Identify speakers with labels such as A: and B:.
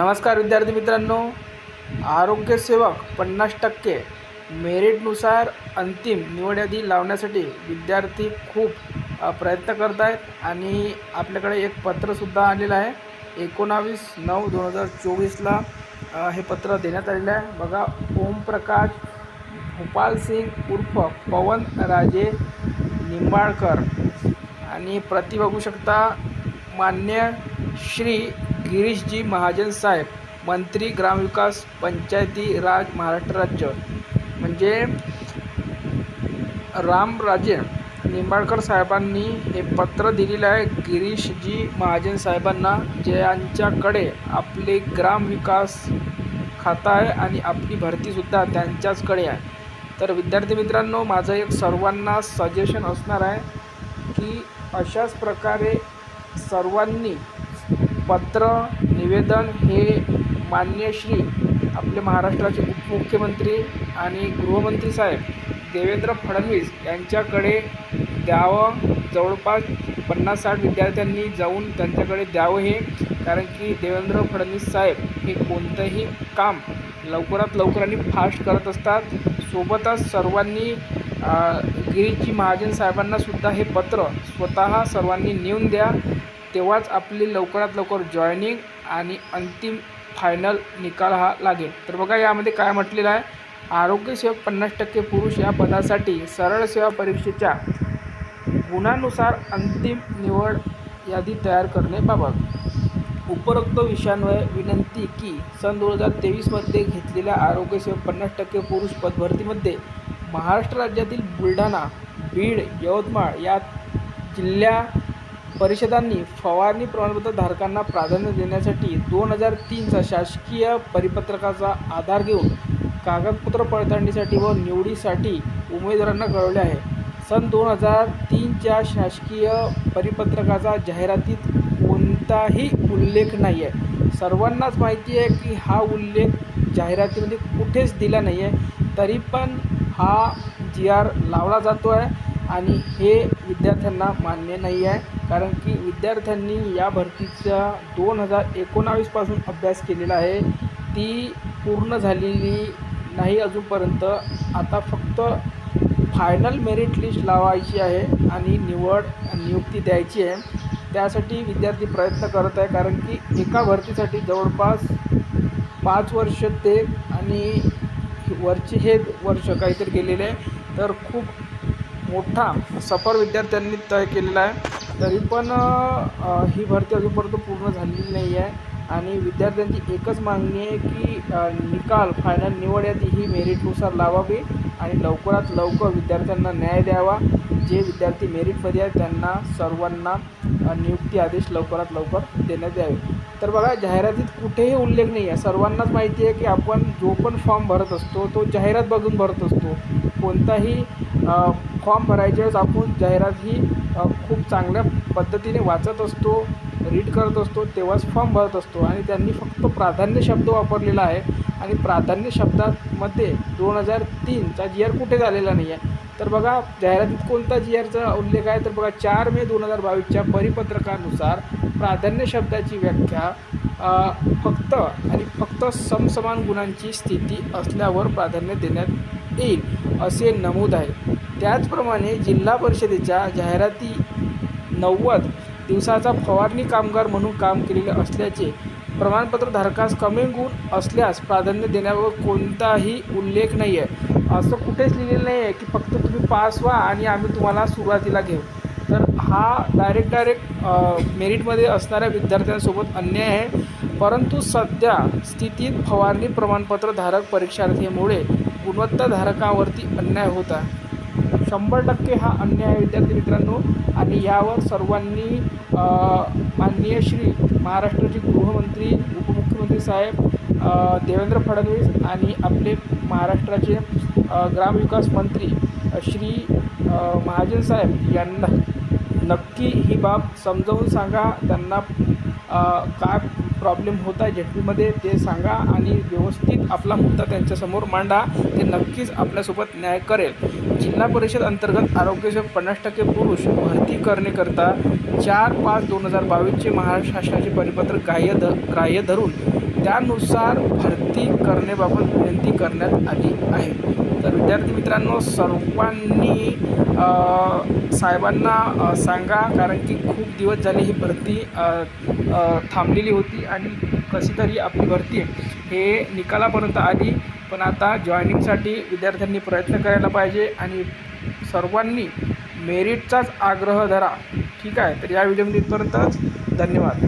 A: नमस्कार विद्यार्थी मित्रांनो. आरोग्यसेवक पन्नास टक्के. मेरिटनुसार अंतिम निवड यादी लावण्यासाठी विद्यार्थी खूप प्रयत्न करत आहेत आणि आपल्याकडे एक पत्रसुद्धा आलेलं आहे. एकोणावीस नऊ दोन हजार चोवीसला हे पत्र देण्यात आलेलं आहे. बघा ओमप्रकाश भोपाल सिंग उर्फ पवन राजे निंबाळकर. आणि प्रति बघू शकता मान्य श्री गिरीशजी महाजन साहेब मंत्री ग्रामविकास पंचायती राज महाराष्ट्र राज्य. म्हणजे रामराजे निंबाळकर साहेबांनी हे पत्र दिलेलं आहे. गिरीशजी महाजन साहेबांना ज्यांच्याकडे आपले ग्रामविकास खातं आहे आणि आपली भरतीसुद्धा त्यांच्याचकडे आहे. तर विद्यार्थी मित्रांनो माझं एक सर्वांना सजेशन असणार आहे की अशाच प्रकारे सर्वांनी पत्र निवेदन हे मान्य श्री आपले महाराष्ट्राचे उपमुख्यमंत्री आणि गृहमंत्री साहेब देवेंद्र फडणवीस यांच्याकडे द्यावं. जवळपास पन्नास साठ विद्यार्थ्यांनी जाऊन त्यांच्याकडे द्यावं हे कारण की देवेंद्र फडणवीस साहेब हे कोणतंही काम लवकरात लवकर आणि फास्ट करत असतात. सोबतच सर्वांनी गिरीची गिरीजी महाजन साहेबांना सुद्धा हे पत्र स्वतः सर्वांनी नेऊन द्या. तेव्हाच आपली लवकरात लवकर जॉईनिंग आणि अंतिम फायनल निकाल हा लागेल. तर बघा यामध्ये काय म्हटलेलं आहे? आरोग्यसेवक पन्नास टक्के पुरुष या पदासाठी सरळ सेवा परीक्षेच्या गुणानुसार अंतिम निवड यादी तयार करण्याबाबत उपरोक्त विषयांवर विनंती की सन दोन हजार तेवीसमध्ये घेतलेल्या आरोग्यसेवक पन्नास टक्के पुरुष पदभरतीमध्ये महाराष्ट्र राज्यातील बुलढाणा बीड यवतमाळ या जिल्ह्या परिषदांनी फवारणी प्रमाणपत्र धारकांना प्राधान्य देण्यासाठी दोन हजार तीनचा शासकीय परिपत्रकाचा आधार घेऊन कागदपत्र पडताळणीसाठी व निवडीसाठी उमेदवारांना कळवले आहे. सन दोन हजार तीनच्या शासकीय परिपत्रकाचा जाहिरातीत कोणताही उल्लेख नाही आहे सर्वांनाच माहिती आहे की हा उल्लेख जाहिरातीमध्ये कुठेच दिला नाही आहे तरी पण हा जी आर लावला जातो आहे आणि हे विद्यार्थ्यांना मान्य नाही आहे. कारण की विद्यार्थ्यांनी या भरतीचा दोन हजार एकोणावीसपासून अभ्यास केलेला आहे. ती पूर्ण झालेली नाही अजूनपर्यंत. आता फक्त फायनल मेरिट लिस्ट लावायची आहे आणि निवड नियुक्ती द्यायची आहे. त्यासाठी विद्यार्थी प्रयत्न करत आहे. कारण की एका भरतीसाठी जवळपास पाच वर्ष ते आणि वरचे हे वर्ष काहीतरी गेलेले आहे. तर खूप मोठा सफर विद्यार्थ्यांनी तय केलेला आहे. तरी पण ही भरती अजूनपर्यंत पूर्ण झालेली नाही आहे. आणि विद्यार्थ्यांची एकच मागणी आहे की निकाल फायनल निवड यादी ही मेरिटनुसार लावावी आणि लवकरात लवकर विद्यार्थ्यांना न्याय द्यावा. जे विद्यार्थी मेरिटमध्ये आहेत त्यांना सर्वांना नियुक्ती आदेश लवकरात लवकर देण्यात यावे. तर बघा जाहिरातीत कुठेही उल्लेख नाही आहे. सर्वांनाच माहिती आहे की आपण जो पण फॉर्म भरत असतो तो जाहिरात बघून भरत असतो. कोणताही फॉर्म भरायच्या वेळेस आपण जाहिरात ही खूप चांगल्या पद्धतीने वाचत असतो रीड करत असतो तेव्हाच फॉर्म भरत असतो. आणि त्यांनी फक्त प्राधान्य शब्द वापरलेला आहे. आणि प्राधान्य शब्दामध्ये दोन हजार तीनचा जी आर कुठे झालेला नाही आहे तर बघा जाहिरातीत कोणता जी आरचा उल्लेख आहे? तर बघा चार मे दोन हजार बावीसच्या परिपत्रकानुसार प्राधान्य शब्दाची व्याख्या फक्त आणि फक्त समसमान गुणांची स्थिती असल्यावर प्राधान्य देण्यात येईल असे नमूद आहे. त्याचप्रमाणे जिल्हा परिषदेच्या जाहिराती नव्वद दिवसाचा फवारणी कामगार म्हणून काम केलेले असल्याचे प्रमाणपत्र धारकास कमी गुण असल्यास प्राधान्य देण्यावर कोणताही उल्लेख नाही आहे असं कुठेच लिहिलेलं नाही आहे की फक्त तुम्ही पास व्हा आणि आम्ही तुम्हाला सुरुवातीला घेऊ. तर हा डायरेक्ट डायरेक्ट मेरिटमध्ये असणाऱ्या विद्यार्थ्यांसोबत अन्याय आहे. परंतु सध्या स्थितीत फवारणी प्रमाणपत्र धारक परीक्षार्थीमुळे गुणवत्ताधारकावरती अन्याय होत आहे. शंभर टक्के हा अन्याय आहे विद्यार्थी मित्रांनो. आणि यावर सर्वांनी माननीय श्री महाराष्ट्राचे गृहमंत्री उपमुख्यमंत्री साहेब देवेंद्र फडणवीस आणि आपले महाराष्ट्राचे ग्रामविकास मंत्री श्री महाजन साहेब यांना नक्की ही बाब समजावून सांगा. त्यांना काय प्रॉब्लेम होत आहे झेडपीमध्ये ते सांगा आणि व्यवस्थित आपला मुद्दा त्यांच्यासमोर मांडा. ते नक्कीच आपल्यासोबत न्याय करेल. जिल्हा परिषद अंतर्गत आरोग्यसेवक पन्नास टक्के पुरुष भरती करण्याकरता चार पाच दोन हजार बावीसचे महाराष्ट्र शासनाचे परिपत्रक ग्राह्य ध ग्राह्य धरून त्यानुसार भरती करण्याबाबत विनंती करण्यात आली आहे. तर विद्यार्थी मित्रांनो सर्वांनी साहेबांना सांगा कारण की खूप दिवस झाले ही भरती थांबलेली होती आणि कशी तरी आपली भरती हे निकालापर्यंत आली पण आता जॉईनिंगसाठी विद्यार्थ्यांनी प्रयत्न करायला पाहिजे आणि सर्वांनी मेरिटचाच आग्रह धरा. ठीक आहे? तर या व्हिडिओमध्ये इथपर्यंतच धन्यवाद.